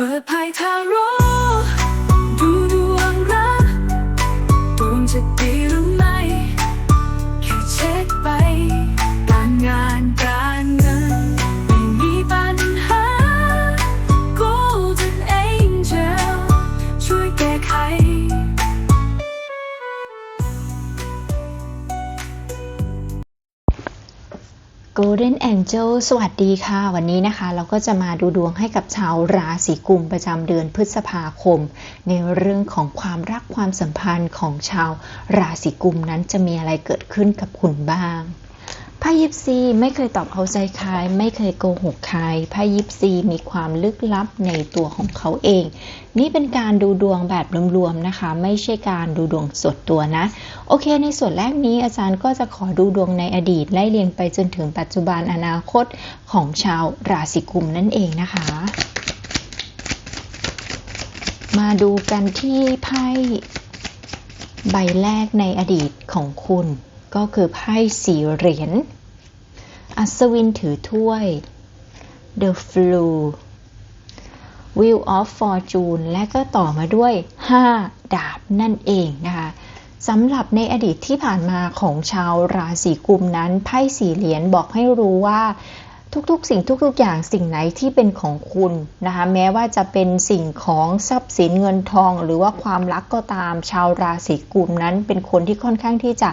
ปิดภายทางร่ Golden Angel สวัสดีค่ะ วันนี้นะคะ เราก็จะมาดูดวงให้กับชาวราศีกุมประจำเดือนพฤษภาคม ในเรื่องของความรักความสัมพันธ์ของชาวราศีกุมนั้นจะมีอะไรเกิดขึ้นกับคุณบ้าง ไพ่ยิปซีไม่เคยตอบเอาใจใครไม่เคยโกหกใครไพ่ยิปซีมีความลึกลับในตัวของเขาเอง นี่เป็นการดูดวงแบบรวมๆนะคะ ไม่ใช่การดูดวงสดตัวนะ โอเค ในส่วนแรกนี้อาจารย์ก็จะขอดูดวงในอดีตไล่เรียงไปจนถึงปัจจุบันอนาคตของชาวราศีกุมนั่นเองนะคะ มาดูกันที่ไพ่ใบแรกในอดีตของคุณ ก็คือไพ่สีเหรียญ อัศวินถือถ้วย The Flu Wheel of Fortune และก็ต่อมาด้วย 5 ดาบนั่นเองนะคะสำหรับในอดีตที่ผ่านมาของชาวราศีกุมนั้นไพ่สีเหรียญบอกให้รู้ว่าทุกๆ สิ่งทุก ๆ อย่างสิ่งไหนที่เป็นของคุณนะคะแม้ว่าจะเป็นสิ่งของทรัพย์สินเงินทอง หรือว่าความรักก็ตามชาวราศีกุมนั้นเป็นคนที่ค่อนข้างที่จะ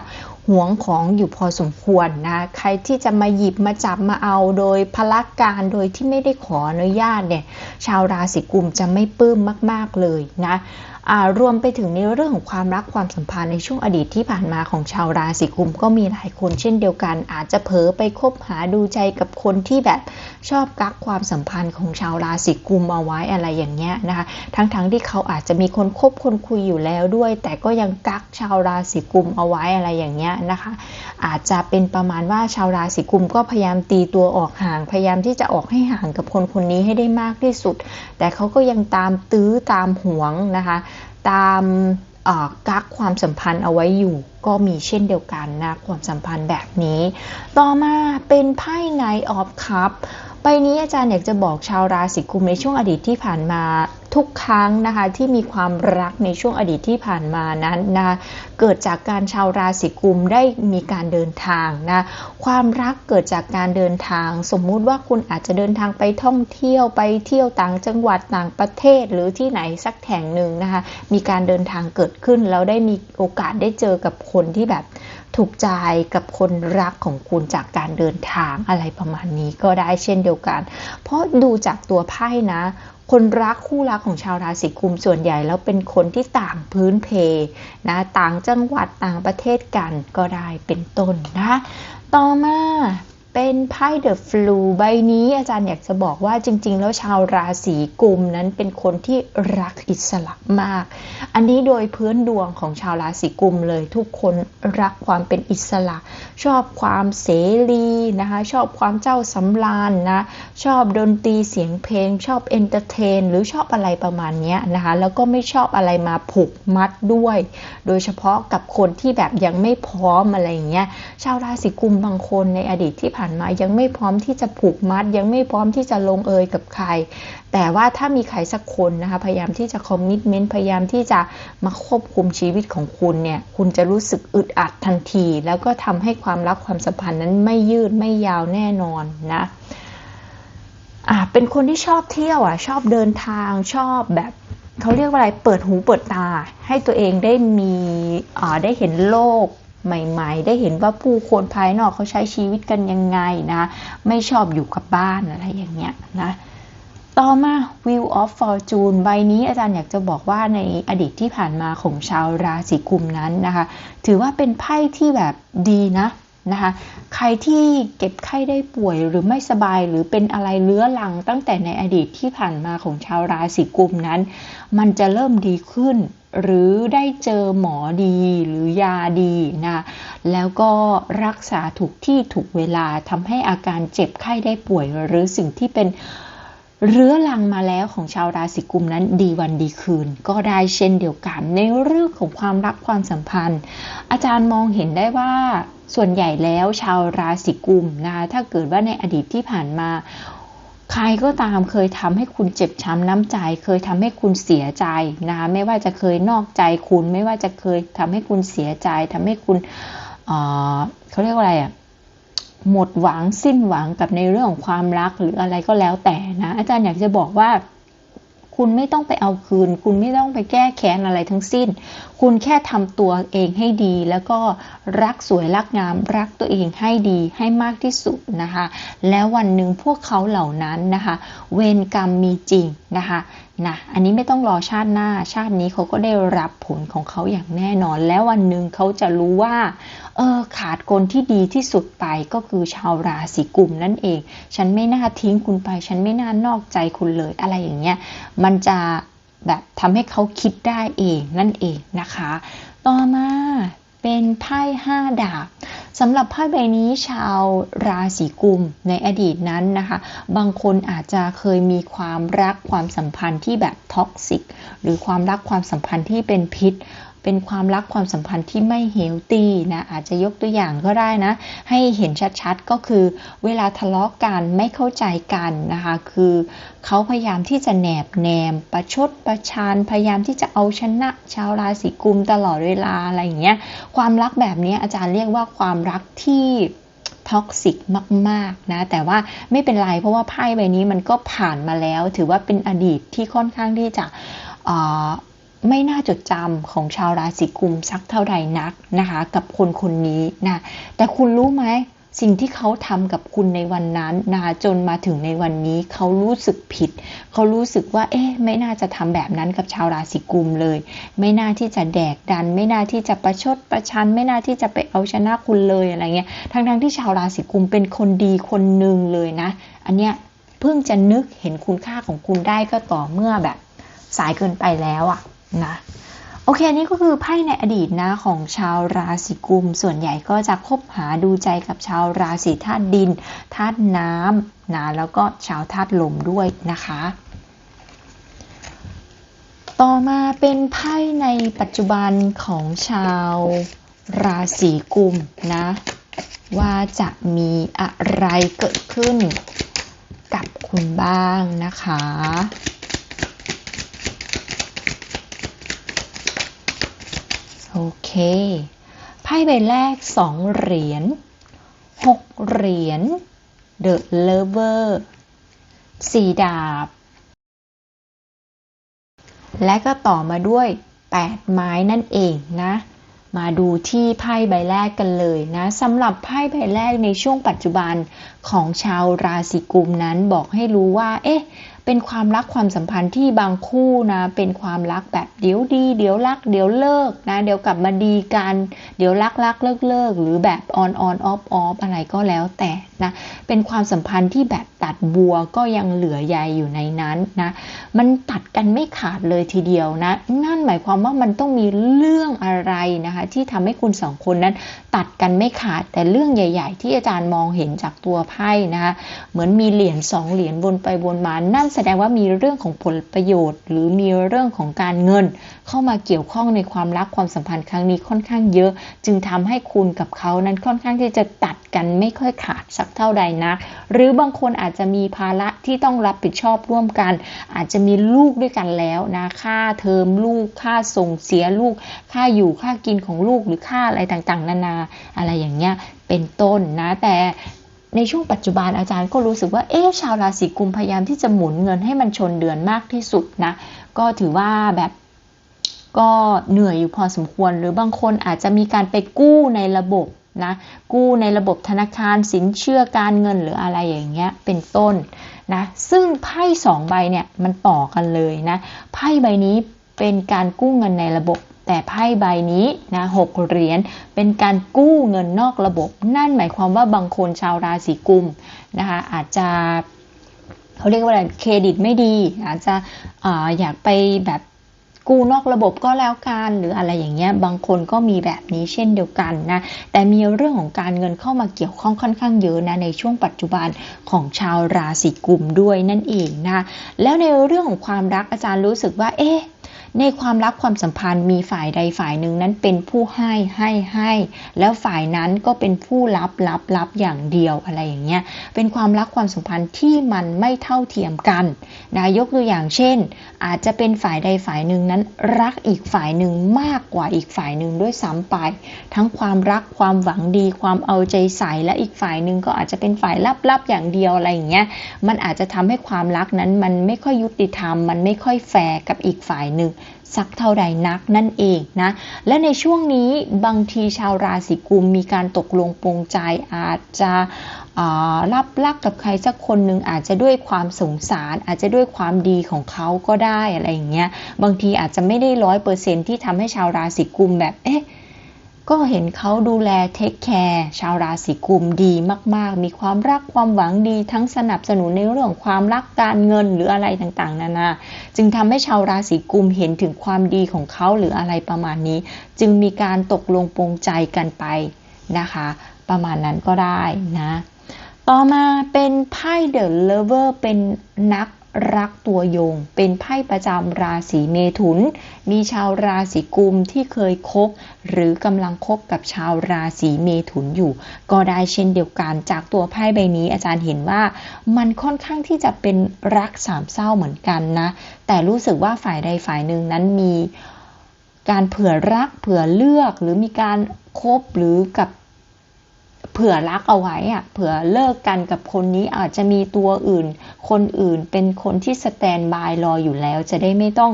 หวงของอยู่พอสมควรนะ ใครที่จะมาหยิบมาจับมาเอาโดยพละกการโดยที่ไม่ได้ขออนุญาตเนี่ย ชาวราศีกุมจะไม่ปลื้มมาก ๆเลยนะรวมไปถึงในเรื่องของความรักความสัมพันธ์ในช่วงอดีตที่ผ่านมาของชาวราศีกุมก็มีหลายคนเช่นเดียวกัน อาจจะเผลอไปคบหาดูใจกับคนที่แบบชอบกักความสัมพันธ์ของชาวราศีกุมเอาไว้อะไรอย่างเงี้ยนะคะ ทั้งๆทที่เขาอาจจะมีคนคบคนคุยอยู่แล้วด้วย แต่ก็ยังกักชาวราศีกุมเอาไว้อะไรอย่างเงี้ยนะคะ อาจจะเป็นประมาณว่าชาวราศีกุมก็พยายามตีตัวออกห่าง พยายามที่จะออกให้ห่างกับคนคนนี้ให้ได้มากที่สุด แต่เขาก็ยังตามตื้อตามหวงนะคะ ตามกักความสัมพันธ์เอาไว้อยู่ก็มีเช่นเดียวกันนะความสัมพันธ์แบบนี้ ต่อมาเป็นไพ่ไนออฟคัพใบนี้อาจารย์อยากจะบอกชาวราศีกุมในช่วงอดีตที่ผ่านมา ทุกครั้งนะคะที่มีความรักในช่วงอดีตที่ผ่านมานั้นนะเกิดจากการชาวราศีกุมได้มีการเดินทางนะความรักเกิดจากการเดินทาง สมมุติว่าคุณอาจจะเดินทางไปท่องเที่ยวไปเที่ยวต่างจังหวัดต่างประเทศหรือที่ไหนสักแห่งหนึ่งนะคะมีการเดินทางเกิดขึ้นแล้วได้มีโอกาสได้เจอกับคนที่แบบถูกใจกับคนรักของคุณจากการเดินทางอะไรประมาณนี้ก็ได้เช่นเดียวกัน เพราะดูจากตัวไพ่นะ คนรักคู่รักของชาวราศีกุมส่วนใหญ่แล้วเป็นคนที่ต่างพื้นเพนะต่างจังหวัดต่างประเทศกันก็ได้เป็นต้นนะคะต่อมา เป็นไพ่เดอะฟลูใบนี้อาจารย์อยากจะบอกว่าจริง ๆ แล้วชาวราศีกุมนั้นเป็นคนที่รักอิสระมาก อันนี้โดยพื้นดวงของชาวราศีกุมเลยทุกคนรักความเป็นอิสระ ชอบความเสรีนะคะชอบความเจ้าสำราญนะชอบดนตรีเสียงเพลง ชอบเอนเตอร์เทน หรือชอบอะไรประมาณนี้นะคะแล้วก็ไม่ชอบอะไรมาผูกมัดด้วย โดยเฉพาะกับคนที่แบบยังไม่พร้อมอะไรอย่างเงี้ยชาวราศีกุมบางคนในอดีตที่ผ่านมายังไม่พร้อมที่จะผูกมัด ยังไม่พร้อมที่จะลงเอยกับใคร แต่ว่าถ้ามีใครสักคนนะคะพยายามที่จะคอมมิชเมนต์พยายามที่จะมาควบคุมชีวิตของคุณเนี่ยคุณจะรู้สึกอึดอัดทันที แล้วก็ทำให้ความรักความสัมพันธ์นั้นไม่ยืดไม่ยาวแน่นอนนะอ่าเป็นคนที่ชอบเที่ยวอะชอบเดินทางชอบแบบเขาเรียกว่าอะไรเปิดหูเปิดตา ให้ตัวเองได้มีอ่าได้เห็นโลก ใหม่ ๆ ได้เห็นว่าผู้คนภายนอกเขาใช้ชีวิตกันยังไงนะ ไม่ชอบอยู่กับบ้านอะไรอย่างเงี้ยนะต่อมา View of Fortune ใบนี้อาจารย์อยากจะบอกว่าในอดีตที่ผ่านมาของชาวราศีกุมนั้นนะคะ ถือว่าเป็นไพ่ที่แบบดีนะ นะคะใครที่เก็บไข้ได้ป่วยหรือไม่สบายหรือเป็นอะไรเลื้อรังตั้งแต่ในอดีตที่ผ่านมาของชาวราศีกุมนั้น มันจะเริ่มดีขึ้น หรือได้เจอหมอดีหรือยาดีนะแล้วก็รักษาถูกที่ถูกเวลาทำให้อาการเจ็บไข้ได้ป่วย หรือสิ่งที่เป็นเรื้อรังมาแล้วของชาวราศีกุมนั้นดีวันดีคืน ก็ได้เช่นเดียวกันในเรื่องของความรักความสัมพันธ์ อาจารย์มองเห็นได้ว่า ส่วนใหญ่แล้วชาวราศีกุมนะคะถ้าเกิดว่าในอดีตที่ผ่านมา ใครก็ตามเคยทำให้คุณเจ็บช้ำน้ำใจ เคยทำให้คุณเสียใจนะคะไม่ว่าจะเคยนอกใจคุณ ไม่ว่าจะเคยทำให้คุณเสียใจทำให้คุณเเขาเรียกว่าอะไรอะหมดหวังสิ้นหวังกับในเรื่องของความรักหรืออะไรก็แล้วแต่นะ อาจารย์อยากจะบอกว่า คุณไม่ต้องไปเอาคืน คุณไม่ต้องไปแก้แค้นอะไรทั้งสิ้น คุณแค่ทำตัวเองให้ดี แล้วก็รักสวยรักงาม รักตัวเองให้ดีให้มากที่สุดนะคะ แล้ววันหนึ่งพวกเขาเหล่านั้นนะคะ เวรกรรมมีจริงนะคะ นะ อันนี้ไม่ต้องรอชาติหน้า ชาตินี้เขาก็ได้รับผลของเขาอย่างแน่นอน แล้ววันหนึ่งเขาจะรู้ว่า เออ ขาดคนที่ดีที่สุดไปก็คือชาวราศีกุมนั่นเอง ฉันไม่น่าทิ้งคุณไป ฉันไม่น่านอกใจคุณเลย อะไรอย่างเงี้ย มันจะแบบทำให้เขาคิดได้เองนั่นเองนะคะ ต่อมา เป็นไพ่ห้าดาบสำหรับไพ่ใบนี้ชาวราศีกุมในอดีตนั้นนะคะ บางคนอาจจะเคยมีความรักความสัมพันธ์ที่แบบท็อกซิก หรือความรักความสัมพันธ์ที่เป็นพิษ เป็นความรักความสัมพันธ์ที่ไม่เฮลตี้นะอาจจะยกตัวอย่างก็ได้นะ ให้เห็นชัดๆก็คือ เวลาทะเลาะกันไม่เข้าใจกันนะคะคือเขาพยายามที่จะแนบแนม ประชดประชานพยายามที่จะเอาชนะชาวราศีกุมตลอดเวลาอะไรอย่างเงี้ยความรักแบบนี้อาจารย์เรียกว่าความรักที่ท็อกซิกมากๆนะแต่ว่าไม่เป็นไรเพราะว่าไพ่ใบนี้มันก็ผ่านมาแล้ว ถือว่าเป็นอดีตที่ค่อนข้างที่จะ ไม่น่าจดจำของชาวราศีกุมสักเท่าใดนักนะคะ กับคนคนนี้นะแต่คุณรู้ไหมสิ่งที่เขาทำกับคุณในวันนั้นนะจนมาถึงในวันนี้เขารู้สึกผิด เขารู้สึกว่า เอ๊ะ ไม่น่าจะทำแบบนั้นกับชาวราศีกุมเลย ไม่น่าที่จะแดกดัน ไม่น่าที่จะประชดประชัน ไม่น่าที่จะไปเอาชนะคุณเลยอะไรเงี้ยทั้งๆที่ชาวราศีกุมเป็นคนดีคนหนึ่งเลยนะ อันเนี้ยเพิ่งจะนึกเห็นคุณค่าของคุณได้ก็ต่อเมื่อแบบสายเกินไปแล้วอะ นะโอเค อันี่ก็คือไพ่ในอดีตนะของชาวราศีกุม ส่วนใหญ่ก็จะคบหาดูใจกับชาวราศีธาตุดินธาตุน้ำนะแล้วก็ชาวธาตุลมด้วยนะคะ ต่อมาเป็นไพ่ในปัจจุบันของชาวราศีกุมนะ ว่าจะมีอะไรเกิดขึ้นกับคุณบ้างนะคะ โอเค ไพ่ใบแรกสองเหรียญหกเหรียญ The Lover สี่ดาบ และก็ต่อมาด้วย 8 ไม้นั่นเองนะ มาดูที่ไพ่ใบแรกกันเลยนะสำหรับไพ่ใบแรกในช่วงปัจจุบันของชาวราศีกุมนั้นบอกให้รู้ว่า เอ๊ะ เป็นความรักความสัมพันธ์ที่บางคู่นะ เป็นความรักแบบเดี๋ยวดี เดี๋ยวรัก เดี๋ยวเลิกนะ เดี๋ยวกลับมาดีกัน เดี๋ยวรักรักเลิกเลิกหรือแบบออนออนออฟออฟอะไรก็แล้วแต่นะ เป็นความสัมพันธ์ที่แบบตัดบัวก็ยังเหลือใยอยู่ในนั้นนะ มันตัดกันไม่ขาดเลยทีเดียวนะ นั่นหมายความว่ามันต้องมีเรื่องอะไรนะคะที่ทำให้คุณสองคนนั้น ตัดกันไม่ขาดแต่เรื่องใหญ่ ๆ ที่อาจารย์มองเห็นจากตัวไพ่นะคะเหมือนมีเหรียญสองเหรียญวนไปวนมานั่นแสดงว่ามีเรื่องของผลประโยชน์ หรือมีเรื่องของการเงิน เข้ามาเกี่ยวข้องในความรักความสัมพันธ์ครั้งนี้ค่อนข้างเยอะ จึงทำให้คุณกับเขานั้นค่อนข้างที่จะตัดกันไม่ค่อยขาดสักเท่าใดนักหรือบางคนอาจจะมีภาระที่ต้องรับผิดชอบร่วมกัน อาจจะมีลูกด้วยกันแล้วนะค่าเทอมลูกค่าส่งเสียลูก ค่าอยู่ค่ากินของลูกหรือค่าอะไรต่างๆ นานาอะไรอย่างเงี้ยเป็นต้นนะแต่ ในช่วงปัจจุบันอาจารย์ก็รู้สึกว่าเอ๊ะชาวราศีกุมพยายามที่จะหมุนเงินให้มันชนเดือนมากที่สุดนะก็ถือว่าแบบก็เหนื่อยอยู่พอสมควร หรือบางคนอาจจะมีการไปกู้ในระบบนะกู้ในระบบธนาคารสินเชื่อการเงินหรืออะไรอย่างเงี้ยเป็นต้นนะซึ่งไพ่สองใบเนี่ยมันต่อกันเลยนะไพ่ใบนี้เป็นการกู้เงินในระบบ แต่ไพ่ใบนี้นะหกเหรียญเป็นการกู้เงินนอกระบบ นั่นหมายความว่าบางคนชาวราศีกุมนะคะอาจจะเขาเรียกว่าอะไรเครดิตไม่ดี อาจจะอาอยากไปแบบกู้นอกระบบก็แล้วกันหรืออะไรอย่างเงี้ยบางคนก็มีแบบนี้เช่นเดียวกันนะแต่มีเรื่องของการเงินเข้ามาเกี่ยวข้องค่อนข้างเยอะนะในช่วงปัจจุบันของชาวราศีกุมด้วยนั่นเองนะแล้วในเรื่องของความรักอาจารย์รู้สึกว่าเอ๊ะ ในความรักความสัมพันธ์มีฝ่ายใดฝ่ายหนึ่งนั้นเป็นผู้ให้ให้ให้แล้วฝ่ายนั้นก็เป็นผู้รับรับรับอย่างเดียวอะไรอย่างเงี้ยเป็นความรักความสัมพันธ์ที่มันไม่เท่าเทียมกันนะยกตัวอย่างเช่นอาจจะเป็นฝ่ายใดฝ่ายหนึ่งนั้นรักอีกฝ่ายหนึ่งมากกว่าอีกฝ่ายหนึ่งด้วยซ้ำไป ทั้งความรักความหวังดี ความเอาใจใส่และอีกฝ่ายหนึ่งก็อาจจะเป็นฝ่ายลับๆอย่างเดียวอะไรอย่างเงี้ยมันอาจจะทำให้ความรักนั้นมันไม่ค่อยยุติธรรม มันไม่ค่อยแฟร์กับอีกฝ่ายหนึ่งสักเท่าใดนักนั่นเองนะ และในช่วงนี้บางทีชาวราศีกุมมีการตกลงปรงใจอาจจะ รับรักกับใครสักคนหนึ่งอาจจะด้วยความสงสาร อาจจะด้วยความดีของเขาก็ได้อะไรอย่างเงี้ยบางทีอาจจะไม่ได้ร้อยเปอร์เซ็นที่ทำให้ชาวราศีกุมแบบเอ๊ะก็เห็นเขาดูแลเทคแคร์ชาวราศีกุมดีมาก ๆ มีความรักความหวังดี ทั้งสนับสนุนในเรื่องความรักการเงินหรืออะไรต่างๆ นานา จึงทำให้ชาวราศีกุมเห็นถึงความดีของเขาหรืออะไรประมาณนี้ จึงมีการตกลงปรงใจกันไปนะคะ ประมาณนั้นก็ได้นะ ต่อมาเป็นไพ่เดอะเลเวอร์เป็นนักรักตัวยง เป็นไพ่ประจำราศีเมถุน มีชาวราศีกุมที่เคยคบ หรือกำลังคบกับชาวราศีเมถุนอยู่ ก็ได้เช่นเดียวกันจากตัวไพ่ใบนี้ อาจารย์เห็นว่ามันค่อนข้างที่จะเป็นรักสามเศร้าเหมือนกันนะ แต่รู้สึกว่าฝ่ายใดฝ่ายหนึ่งนั้นมีการเผื่อรักเผื่อเลือกหรือมีการคบหรือกับ ผื่อรักเอาไว้อะเผื่อเลิกกันกับคนนี้อาจจะมีตัวอื่น คนอื่นเป็นคนที่สแตนบายรออยู่แล้ว จะได้ไม่ต้อง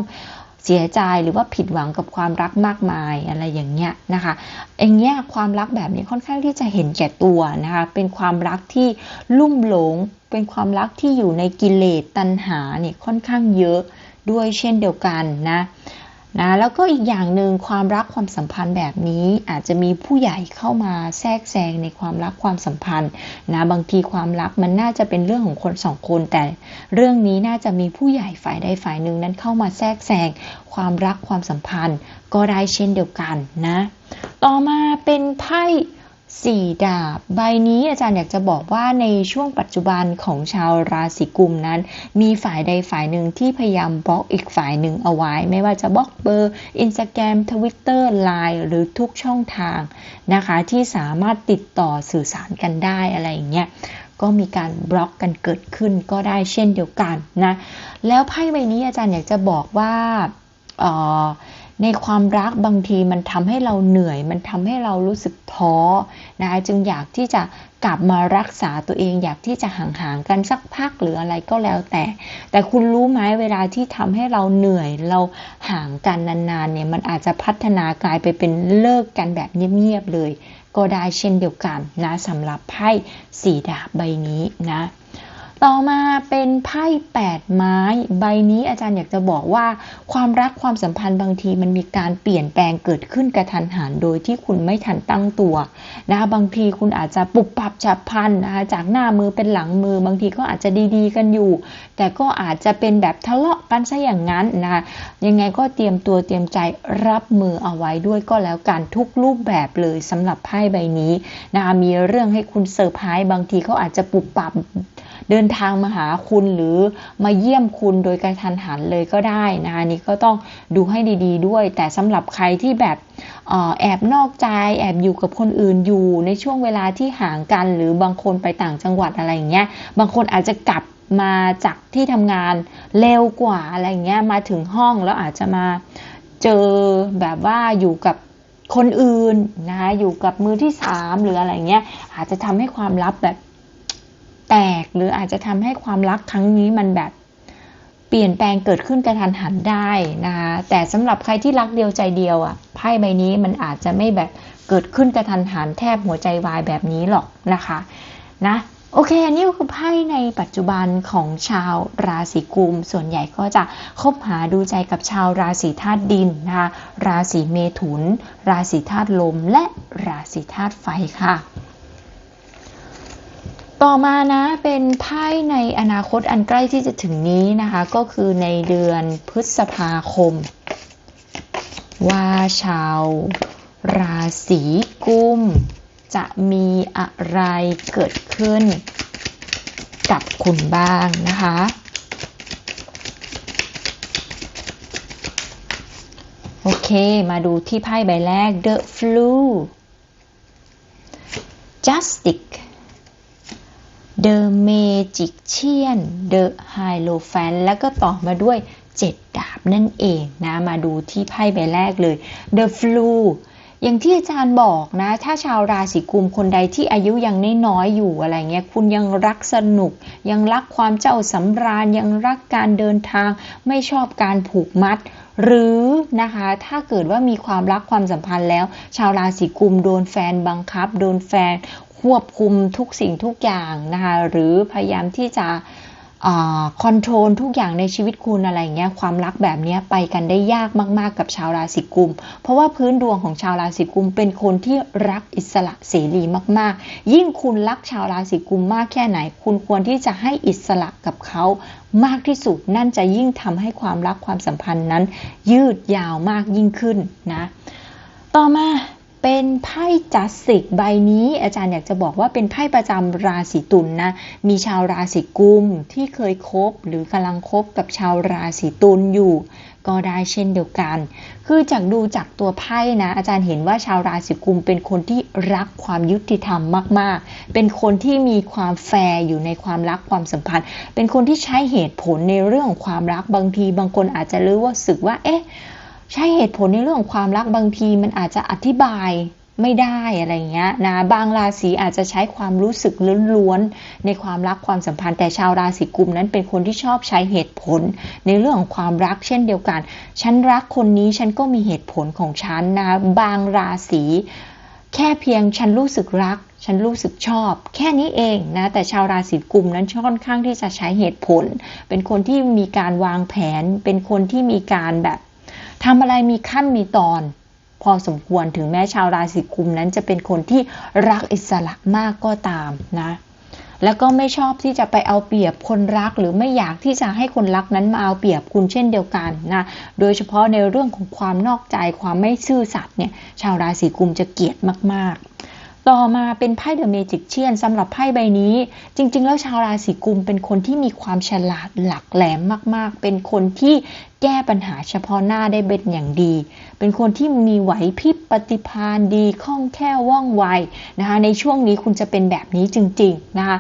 เสียใจหรือว่าผิดหวังกับความรักมากมายอะไรอย่างเงี้ยนะคะเองเนี้ยความรักแบบนี้ค่อนข้างที่จะเห็นแก่ตัวนะคะ เป็นความรักที่ลุ่มหลง เป็นความรักที่อยู่ในกิเลสตัณหาเนี่ยค่อนข้างเยอะด้วยเช่นเดียวกันนะ นะแล้วก็อีกอย่างหนึ่งความรักความสัมพันธ์แบบนี้อาจจะมีผู้ใหญ่เข้ามาแทรกแซงในความรักความสัมพันธ์นะบางทีความรักมันน่าจะเป็นเรื่องของคนสองคน แต่เรื่องนี้น่าจะมีผู้ใหญ่ฝ่ายใดฝ่ายหนึ่งนั้นเข้ามาแทรกแซงความรักความสัมพันธ์ ก็ได้เช่นเดียวกันนะ ต่อมาเป็นไพ่ สี่ดาบ ใบนี้อาจารย์อยากจะบอกว่าในช่วงปัจจุบันของชาวราศีกุมนั้น มีฝ่ายใดฝ่ายหนึ่งที่พยายามบล็อกอีกฝ่ายหนึ่งเอาไว้ ไม่ว่าจะบล็อกเบอร์อินสตาแกรมทวิตเตอร์ไลน์หรือทุกช่องทางนะคะ ที่สามารถติดต่อสื่อสารกันได้อะไรอย่างเงี้ยก็มีการบล็อกกันเกิดขึ้นก็ได้เช่นเดียวกันนะแล้วไพ่ใบนี้อาจารย์อยากจะบอกว่า ในความรักบางทีมันทำให้เราเหนื่อย มันทำให้เรารู้สึกท้อนะคะจึงอยากที่จะกลับมารักษาตัวเอง อยากที่จะห่างๆกันสักพักหรืออะไรก็แล้วแต่ แต่คุณรู้ไหมเวลาที่ทำให้เราเหนื่อยเราห่างกันนานๆเนี่ยมันอาจจะพัฒนากลายไปเป็นเลิกกันแบบเงียบๆเลย ก็ได้เช่นเดียวกันนะสำหรับไพ่สีดาบใบนี้นะ ต่อมาเป็นไพ่แปดไม้ ใบนี้อาจารย์อยากจะบอกว่า ความรักความสัมพันธ์บางทีมันมีการเปลี่ยนแปลงเกิดขึ้นกระทันหันโดยที่คุณไม่ทันตั้งตัวนะคะบางทีคุณอาจจะปุบปับฉับพลันนะคะจากหน้ามือเป็นหลังมือ บางทีก็อาจจะดีๆกันอยู่ แต่ก็อาจจะเป็นแบบทะเลาะกันซะอย่างนั้นนะคะยังไงก็เตรียมตัวเตรียมใจรับมือเอาไว้ด้วยก็แล้วกันทุกรูปแบบเลยสำหรับไพ่ใบนี้นะคะมีเรื่องให้คุณเซอร์ไพรส์บางทีเขาอาจจะปุบปับ เดินทางมาหาคุณหรือมาเยี่ยมคุณโดยกระทันหันเลยก็ได้นะคะนี่ก็ต้องดูให้ดี ๆ ด้วย แต่สำหรับใครที่แบบแอบนอกใจ แอบอยู่กับคนอื่นอยู่ในช่วงเวลาที่ห่างกัน หรือบางคนไปต่างจังหวัดอะไรอย่างเงี้ยบางคนอาจจะกลับมาจากที่ทำงานเร็วกว่าอะไรเงี้ยมาถึงห้องแล้วอาจจะมาเจอแบบว่าอยู่กับคนอื่นนะคะอยู่กับมือที่สามหรืออะไรเงี้ยอาจจะทำให้ความลับแบบ แตก หรืออาจจะทำให้ความรักครั้งนี้มันแบบเปลี่ยนแปลงเกิดขึ้นกระทันหันได้นะคะแต่สำหรับใครที่รักเดียวใจเดียวอะไพ่ใบนี้มันอาจจะไม่แบบเกิดขึ้นกระทันหันแทบหัวใจวายแบบนี้หรอกนะคะนะโอเค อันนี้คือไพ่ในปัจจุบันของชาวราศีกุม ส่วนใหญ่ก็จะคบหาดูใจกับชาวราศีธาตุดินนะคะราศีเมถุน ราศีธาตุลม และราศีธาตุไฟค่ะ ต่อมานะเป็นไพ่ในอนาคตอันใกล้ที่จะถึงนี้นะคะ ก็คือในเดือนพฤษภาคม ว่าชาว ราศีกุม จะมีอะไรเกิดขึ้นกับคุณบ้างนะคะ โอเค มาดูที่ไพ่ใบแรก The Flu Justice The Magician The Hierophant แล้วก็ต่อมาด้วย7ดาบนั่นเองนะมาดูที่ไพ่ใบแรกเลย The Flu อย่างที่อาจารย์บอกนะ ถ้าชาวราศีกุมคนใดที่อายุยังน้อยๆอยู่อะไรเงี้ย คุณยังรักสนุก ยังรักความเจ้าสำราญ ยังรักการเดินทาง ไม่ชอบการผูกมัด หรือนะคะ ถ้าเกิดว่ามีความรักความสัมพันธ์แล้ว ชาวราศีกุมโดนแฟนบังคับ โดนแฟน ควบคุมทุกสิ่งทุกอย่างนะคะหรือพยายามที่จะคอนโทรลทุกอย่างในชีวิตคุณอะไรเงี้ยความรักแบบนี้ไปกันได้ยากมาก ๆ กับชาวราศีกุม เพราะว่าพื้นดวงของชาวราศีกุมเป็นคนที่รักอิสระเสรีมาก ๆ ยิ่งคุณรักชาวราศีกุมมากแค่ไหน คุณควรที่จะให้อิสระกับเขามากที่สุดนั่นจะยิ่งทำให้ความรักความสัมพันธ์นั้น ยืดยาวมากยิ่งขึ้นนะ ต่อมา เป็นไพ่จัสสิกใบนี้ อาจารย์อยากจะบอกว่าเป็นไพ่ประจำราศีตุลนนะ มีชาวราศีกุมที่เคยคบหรือกำลังคบกับชาวราศีตุลอยู่ ก็ได้เช่นเดียวกัน คือจากดูจากตัวไพ่นะ อาจารย์เห็นว่าชาวราศีกุมเป็นคนที่รักความยุติธรรมมาก ๆ เป็นคนที่มีความแฟร์อยู่ในความรักความสัมพันธ์ เป็นคนที่ใช้เหตุผลในเรื่องของความรักบางที บางคนอาจจะรู้ว่าสึกว่า เอ๊ะ ใช้เหตุผลในเรื่องของความรักบางทีมันอาจจะอธิบายไม่ได้อะไรเงี้ยนะบางราศีอาจจะใช้ความรู้สึกล้วนๆในความรักความสัมพันธ์แต่ชาวราศีกุมนั้นเป็นคนที่ชอบใช้เหตุผล ในเรื่องของความรักเช่นเดียวกัน ฉันรักคนนี้ฉันก็มีเหตุผลของฉันนะบางราศีแค่เพียงฉันรู้สึกรัก ฉันรู้สึกชอบ แค่นี้เองนะแต่ชาวราศีกุมนั้นค่อนข้างที่จะใช้เหตุผล เป็นคนที่มีการวางแผน เป็นคนที่มีการแบบ ทำอะไรมีขั้นมีตอน พอสมควรถึงแม้ชาวราศีกุมนั้นจะเป็นคนที่รักอิสระมากก็ตามนะ แล้วก็ไม่ชอบที่จะไปเอาเปรียบคนรัก หรือไม่อยากที่จะให้คนรักนั้นมาเอาเปรียบคุณเช่นเดียวกันนะ โดยเฉพาะในเรื่องของความนอกใจความไม่ซื่อสัตย์เนี่ย ชาวราศีกุมจะเกลียดมากๆต่อมาเป็นไพ่เดอะเมจิกเชียนสำหรับไพ่ใบนี้ จริง ๆ แล้วชาวราศีกุมเป็นคนที่มีความฉลาดหลักแหลมมาก ๆ เป็นคนที่แก้ปัญหาเฉพาะหน้าได้เป็นอย่างดี เป็นคนที่มีไหวพริบปฏิภาณดีคล่องแคล่วว่องไวนะคะในช่วงนี้คุณจะเป็นแบบนี้จริงๆนะคะ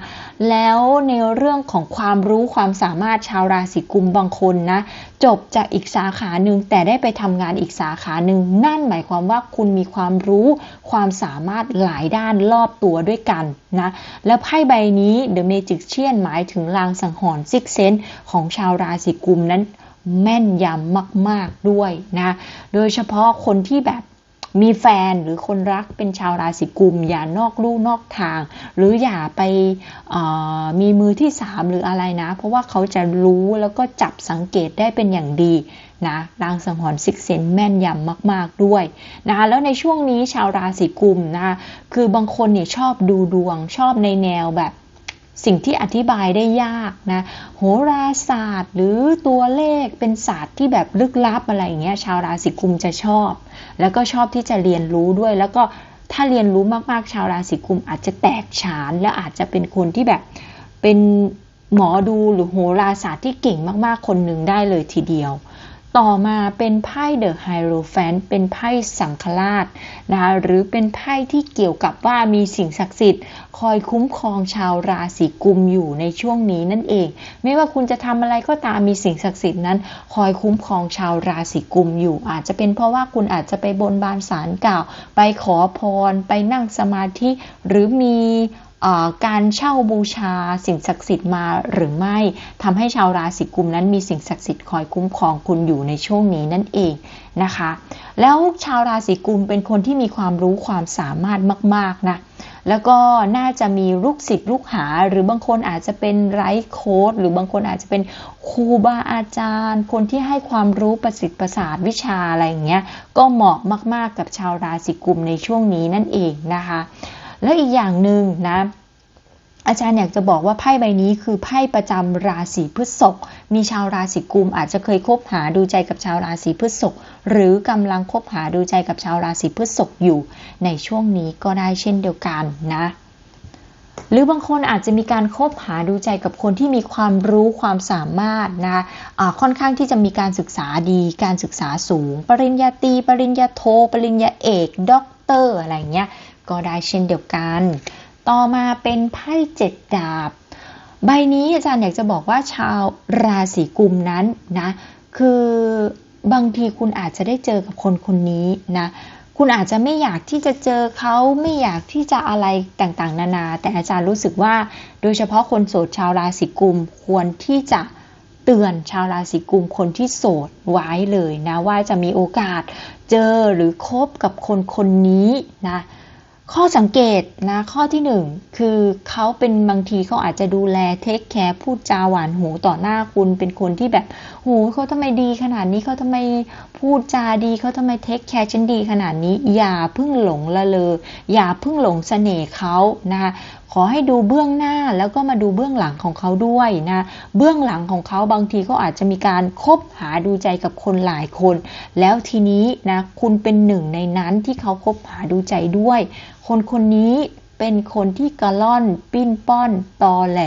แล้วในเรื่องของความรู้ความสามารถชาวราศีกุมบางคนนะจบจากอีกสาขาหนึ่งแต่ได้ไปทำงานอีกสาขาหนึ่งนั่นหมายความว่าคุณมีความรู้ความสามารถหลายด้านรอบตัวด้วยกันนะแล้วไพ่ใบนี้ The Magician หมายถึงลางสังหรณ์ซิกเซนของชาวราศีกุมนั้น แม่นยำมาก ๆด้วยนะ โดยเฉพาะคนที่แบบมีแฟนหรือคนรักเป็นชาวราศีกุม อย่านอกลู่นอกทาง หรืออย่าไปมีมือที่สามหรืออะไรนะ เพราะว่าเขาจะรู้แล้วก็จับสังเกตได้เป็นอย่างดีนะรางสังหรณ์ซิกเซนแม่นยำมาก ๆด้วยนะคะแล้วในช่วงนี้ชาวราศีกุมนะคือบางคนเนี่ยชอบดูดวงชอบในแนวแบบ สิ่งที่อธิบายได้ยากนะ โหราศาสตร์หรือตัวเลขเป็นศาสตร์ที่แบบลึกลับอะไรอย่างเงี้ย ชาวราศีกุมจะชอบ แล้วก็ชอบที่จะเรียนรู้ด้วย แล้วก็ถ้าเรียนรู้มากๆ ชาวราศีกุมอาจจะแตกฉาน และอาจจะเป็นคนที่แบบเป็นหมอดูหรือโหราศาสตร์ที่เก่งมากๆ คนหนึ่งได้เลยทีเดียว ต่อมาเป็นไพ่เดอะไฮโรแฟนเป็นไพ่สังฆราชนะคะหรือเป็นไพ่ที่เกี่ยวกับว่ามีสิ่งศักดิ์สิทธิ์ คอยคุ้มครองชาวราศีกุมอยู่ในช่วงนี้นั่นเอง ไม่ว่าคุณจะทำอะไรก็ตามมีสิ่งศักดิ์สิทธิ์นั้น คอยคุ้มครองชาวราศีกุมอยู่ อาจจะเป็นเพราะว่าคุณอาจจะไปบนบานสารกล่าว ไปขอพร ไปนั่งสมาธิหรือมี การเช่าบูชาสิ่งศักดิ์สิทธิ์มาหรือไม่ทำให้ชาวราศีกุมนั้นมีสิ่งศักดิ์สิทธิ์คอยคุ้มครองคุณอยู่ในช่วงนี้นั่นเองนะคะ แล้วชาวราศีกุมเป็นคนที่มีความรู้ความสามารถมากๆนะแล้วก็น่าจะมีลูกศิษย์ลูกหา หรือบางคนอาจจะเป็นไร้โค้ดหรือบางคนอาจจะเป็นครูบาอาจารย์ คนที่ให้ความรู้ประสิทธิ์ประสาทวิชาอะไรอย่างเงี้ยก็เหมาะมากๆกับชาวราศีกุมในช่วงนี้นั่นเองนะคะ แล้วอีกอย่างหนึ่งนะอาจารย์อยากจะบอกว่าไพ่ใบนี้คือไพ่ประจำราศีพฤษภ มีชาวราศีกุมอาจจะเคยคบหาดูใจกับชาวราศีพฤษภ หรือกำลังคบหาดูใจกับชาวราศีพฤษภอยู่ ในช่วงนี้ก็ได้เช่นเดียวกันนะ หรือบางคนอาจจะมีการคบหาดูใจกับคนที่มีความรู้ความสามารถนะคะะค่อนข้างที่จะมีการศึกษาดี การศึกษาสูง ปริญญาตรี ปริญญาโท ปริญญาเอกด็อกเตอร์อะไรเงี้ย ก็ได้เช่นเดียวกัน ต่อมาเป็นไพ่เจ็ดดาบ ใบนี้อาจารย์อยากจะบอกว่าชาวราศีกุมนั้นนะ คือบางทีคุณอาจจะได้เจอกับคนคนนี้นะ คุณอาจจะไม่อยากที่จะเจอเขาไม่อยากที่จะอะไรต่างๆ นานา แต่อาจารย์รู้สึกว่า โดยเฉพาะคนโสดชาวราศีกุมควรที่จะเตือนชาวราศีกุมคนที่โสดไว้เลยนะ ว่าจะมีโอกาสเจอหรือคบกับคนคนนี้นะ ข้อสังเกตนะข้อที่หนึ่งคือเขาเป็นบางทีเขาอาจจะดูแลเทคแคร์พูดจาหวานหูต่อหน้าคุณเป็นคนที่แบบโหเขาทำไมดีขนาดนี้เขาทำไมพูดจาดีเขาทำไมเทคแคร์ฉันดีขนาดนี้ อย่าพิ่งหลงละเลย อย่าพิ่งหลงเสน่ห์เขานะคะขอให้ดูเบื้องหน้าแล้วก็มาดูเบื้องหลังของเขาด้วยนะเบื้องหลังของเขาบางทีเขาอาจจะมีการคบหาดูใจกับคนหลายคน แล้วทีนี้นะคุณเป็นหนึ่งในนั้นที่เขาคบหาดูใจด้วย คนคนนี้เป็นคนที่กระล่อน ปิ้นป้อน ตอแหล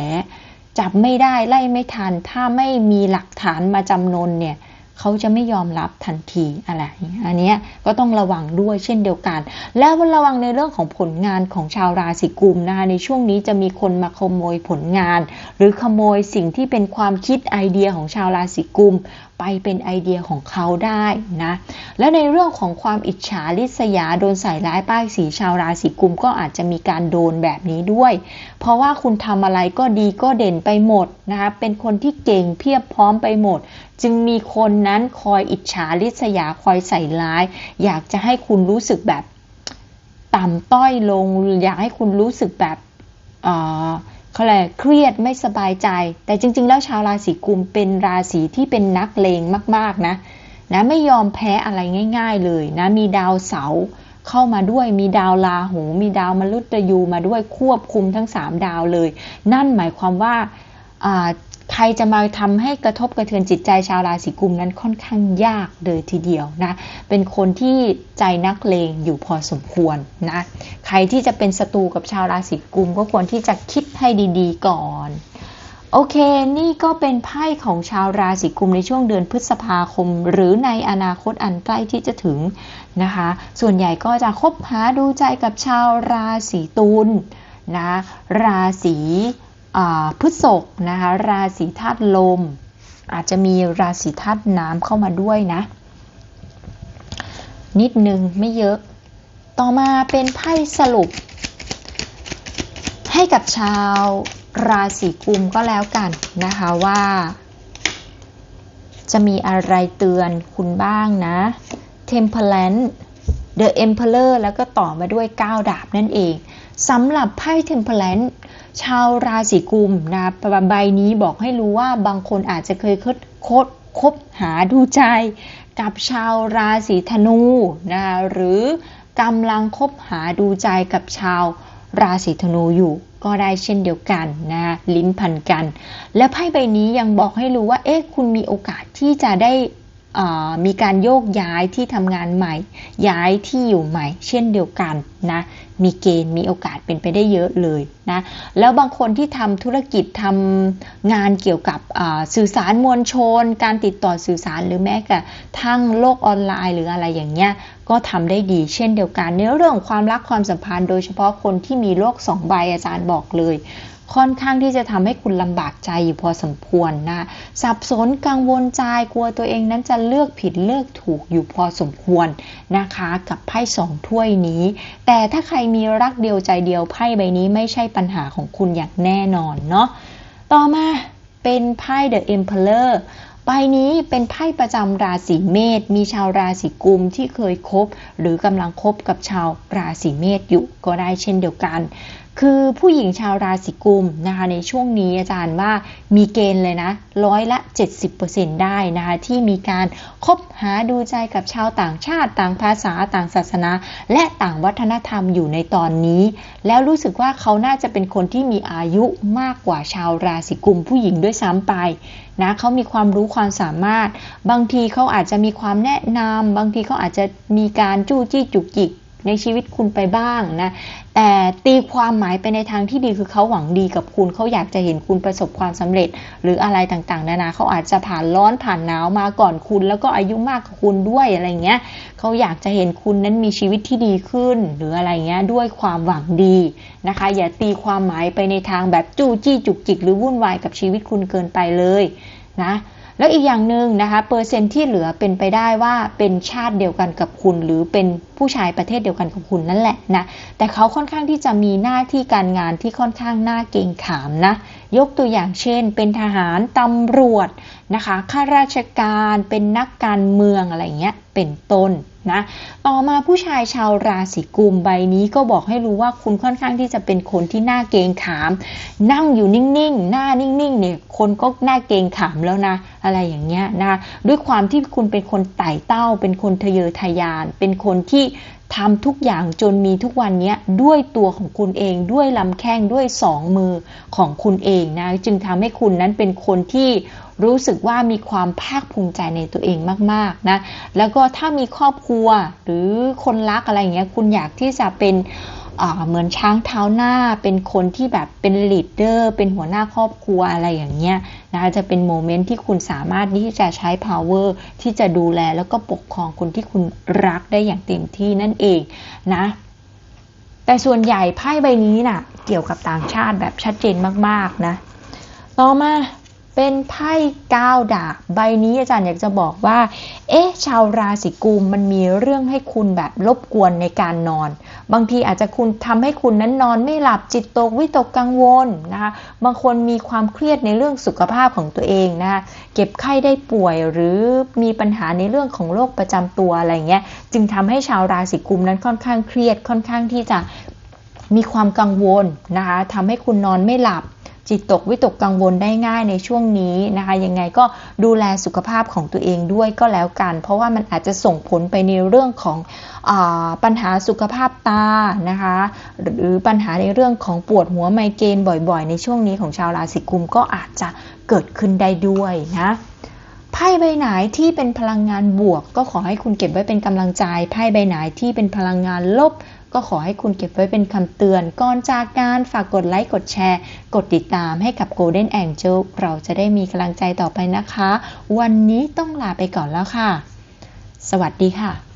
จับไม่ได้ไล่ไม่ทัน ถ้าไม่มีหลักฐานมาจำนนเนี่ยเขาจะไม่ยอมรับทันทีอะไร อันนี้ก็ต้องระวังด้วยเช่นเดียวกัน แล้วระวังในเรื่องของผลงานของชาวราศีกุมนะคะในช่วงนี้จะมีคนมาขโมยผลงาน หรือขโมยสิ่งที่เป็นความคิดไอเดียของชาวราศีกุม ไปเป็นไอเดียของเขาได้นะ และในเรื่องของความอิจฉาริษยาโดนใส่ร้ายป้ายสีชาวราศีกุมก็อาจจะมีการโดนแบบนี้ด้วย เพราะว่าคุณทำอะไรก็ดีก็เด่นไปหมดนะคะเป็นคนที่เก่งเพียบพร้อมไปหมด จึงมีคนนั้นคอยอิจฉาริษยาคอยใส่ร้าย อยากจะให้คุณรู้สึกแบบต่ำต้อยลง อยากให้คุณรู้สึกแบบเอ่อ เขาเลยเครียดไม่สบายใจ แต่จริง ๆ แล้วชาวราศีกุมเป็นราศีที่เป็นนักเลงมากๆนะนะไม่ยอมแพ้อะไรง่าย ๆ เลยนะมีดาวเสาร์เข้ามาด้วยมีดาวลาหู มีดาวมฤตยูมาด้วยควบคุมทั้ง 3 ดาวเลย นั่นหมายความว่า ใครจะมาทำให้กระทบกระเทือนจิตใจชาวราศีกุมนั้นค่อนข้างยากเลยทีเดียวนะ เป็นคนที่ใจนักเลงอยู่พอสมควรนะ ใครที่จะเป็นศัตรูกับชาวราศีกุมก็ควรที่จะคิดให้ดีๆก่อน โอเค นี่ก็เป็นไพ่ของชาวราศีกุมในช่วงเดือนพฤษภาคม หรือในอนาคตอันใกล้ที่จะถึงนะคะ ส่วนใหญ่ก็จะคบหาดูใจกับชาวราศีตุลนะราศี พฤษภนะคะราศีธาตุลม อาจจะมีราศีธาตุน้ำเข้ามาด้วยนะ นิดนึงไม่เยอะ ต่อมาเป็นไพ่สรุป ให้กับชาวราศีกุมก็แล้วกันนะคะว่า จะมีอะไรเตือนคุณบ้างนะ Temperance The Emperor แล้วก็ต่อมาด้วย 9 ดาบนั่นเองสำหรับไพ่ Temperance ชาวราศีกุมนะใบนี้บอกให้รู้ว่าบางคนอาจจะเคยคดคดคบหาดูใจ กับชาวราศีธนูนะหรือกำลังคบหาดูใจกับชาวราศีธนูอยู่ก็ได้เช่นเดียวกันนะลิ้นพันกัน และไพ่ใบนี้ยังบอกให้รู้ว่าเอ๊ะคุณมีโอกาสที่จะได้มีการโยกย้ายที่ทำงานใหม่ ย้ายที่อยู่ใหม่ เช่นเดียวกันนะ มีเกณฑ์มีโอกาสเป็นไปได้เยอะเลยนะแล้วบางคนที่ทำธุรกิจทำงานเกี่ยวกับสื่อสารมวลชน การติดต่อสื่อสารหรือแม้กระทั่งโลกออนไลน์หรืออะไรอย่างเงี้ยก็ทำได้ดีเช่นเดียวกันในเรื่องความรักความสัมพันธ์ โดยเฉพาะคนที่มีโลกสองใบอาจารย์บอกเลย ค่อนข้างที่จะทำให้คุณลำบากใจอยู่พอสมควรนะ สับสนกังวลใจกลัวตัวเองนั้นจะเลือกผิดเลือกถูกอยู่พอสมควรนะคะ กับไพ่สองถ้วยนี้ แต่ถ้าใครมีรักเดียวใจเดียวไพ่ใบนี้ไม่ใช่ปัญหาของคุณอย่างแน่นอนเนาะต่อมาเป็นไพ่ The Emperor ใบนี้เป็นไพ่ประจำราศีเมษ มีชาวราศีกุมที่เคยคบ หรือกำลังคบกับชาวราศีเมษอยู่ก็ได้เช่นเดียวกัน คือผู้หญิงชาวราศีกุมนะคะในช่วงนี้อาจารย์ว่ามีเกณฑ์เลยนะร้อยละ 70%ได้นะคะที่มีการคบหาดูใจกับชาวต่างชาติต่างภาษาต่างศาสนา และต่างวัฒนธรรมอยู่ในตอนนี้ แล้วรู้สึกว่าเขาน่าจะเป็นคนที่มีอายุมากกว่าชาวราศีกุมผู้หญิงด้วยซ้ำไปนะเขามีความรู้ความสามารถ บางทีเขาอาจจะมีความแนะนำบางทีเขาอาจจะมีการจู้จี้จุกจิก ในชีวิตคุณไปบ้างนะ แต่ตีความหมายไปในทางที่ดีคือเขาหวังดีกับคุณ เขาอยากจะเห็นคุณประสบความสำเร็จ หรืออะไรต่างๆ นานาเขาอาจจะผ่านร้อนผ่านหนาวมาก่อนคุณ แล้วก็อายุมากกว่าคุณด้วยอะไรเงี้ยเขาอยากจะเห็นคุณนั้นมีชีวิตที่ดีขึ้น หรืออะไรเงี้ยด้วยความหวังดีนะคะ อย่าตีความหมายไปในทางแบบจู้จี้จุกจิก หรือวุ่นวายกับชีวิตคุณเกินไปเลยนะ แล้วอีกอย่างหนึ่งนะคะเปอร์เซ็นที่เหลือเป็นไปได้ว่าเป็นชาติเดียวกันกับคุณ หรือเป็นผู้ชายประเทศเดียวกันกับคุณนั่นแหละนะแต่เขาค่อนข้างที่จะมีหน้าที่การงานที่ค่อนข้างน่าเกรงขามนะยกตัวอย่างเช่น เป็นทหารตำรวจนะคะข้าราชการเป็นนักการเมืองอะไรเงี้ยเป็นต้นนะต่อมาผู้ชายชาวราศีกุมใบนี้ก็บอกให้รู้ว่าคุณค่อนข้างที่จะเป็นคนที่น่าเกรงขาม นั่งอยู่นิ่งๆ หน้านิ่งๆ เนี่ยคนก็น่าเกรงขามแล้วนะ อะไรอย่างเงี้ยนะคะด้วยความที่คุณเป็นคนไต่เต้า เป็นคนทะเยอทะยาน เป็นคนที่ ทำทุกอย่างจนมีทุกวันนี้ด้วยตัวของคุณเองด้วยลำแข้งด้วยสองมือของคุณเองนะ จึงทำให้คุณนั้นเป็นคนที่รู้สึกว่ามีความภาคภูมิใจในตัวเองมากๆนะแล้วก็ถ้ามีครอบครัวหรือคนรักอะไรอย่างเงี้ยคุณอยากที่จะเป็น เหมือนช้างเท้าหน้าเป็นคนที่แบบเป็นลีดเดอร์เป็นหัวหน้าครอบครัวอะไรอย่างเงี้ยนะคะจะเป็นโมเมนต์ที่คุณสามารถที่จะใช้ power ที่จะดูแลแล้วก็ปกครองคนที่คุณรักได้อย่างเต็มที่นั่นเองนะแต่ส่วนใหญ่ไพ่ใบนี้น่ะเกี่ยวกับต่างชาติแบบชัดเจนมากๆนะ ต่อมา เป็นไพ่ก้าวดาบใบนี้อาจารย์อยากจะบอกว่า เอ๊ะ ชาวราศีกุมมันมีเรื่องให้คุณแบบรบกวนในการนอน บางทีอาจจะคุณทำให้คุณนั้นนอนไม่หลับจิตตกวิตกกังวลนะคะบางคนมีความเครียดในเรื่องสุขภาพของตัวเองนะคะเก็บไข้ได้ป่วยหรือมีปัญหาในเรื่องของโรคประจำตัวอะไรเงี้ยจึงทำให้ชาวราศีกุมนั้นค่อนข้างเครียดค่อนข้างที่จะมีความกังวลนะคะทำให้คุณนอนไม่หลับ จิตตกวิตกกังวลได้ง่ายในช่วงนี้นะคะ ยังไงก็ดูแลสุขภาพของตัวเองด้วยก็แล้วกัน เพราะว่ามันอาจจะส่งผลไปในเรื่องของอปัญหาสุขภาพตานะคะ หรือปัญหาในเรื่องของปวดหัวไมเกรนบ่อยๆ ในช่วงนี้ของชาวราศีกุมก็อาจจะเกิดขึ้นได้ด้วยนะไพ่ใบไหนที่เป็นพลังงานบวก ก็ขอให้คุณเก็บไว้เป็นกำลังใจไพ่ใบไหนที่เป็นพลังงานลบ ก็ขอให้คุณเก็บไว้เป็นคำเตือน ก่อนจากการฝากกดไลค์กดแชร์ กดติดตามให้กับ Golden Angel เราจะได้มีกำลังใจต่อไปนะคะ วันนี้ต้องลาไปก่อนแล้วค่ะ สวัสดีค่ะ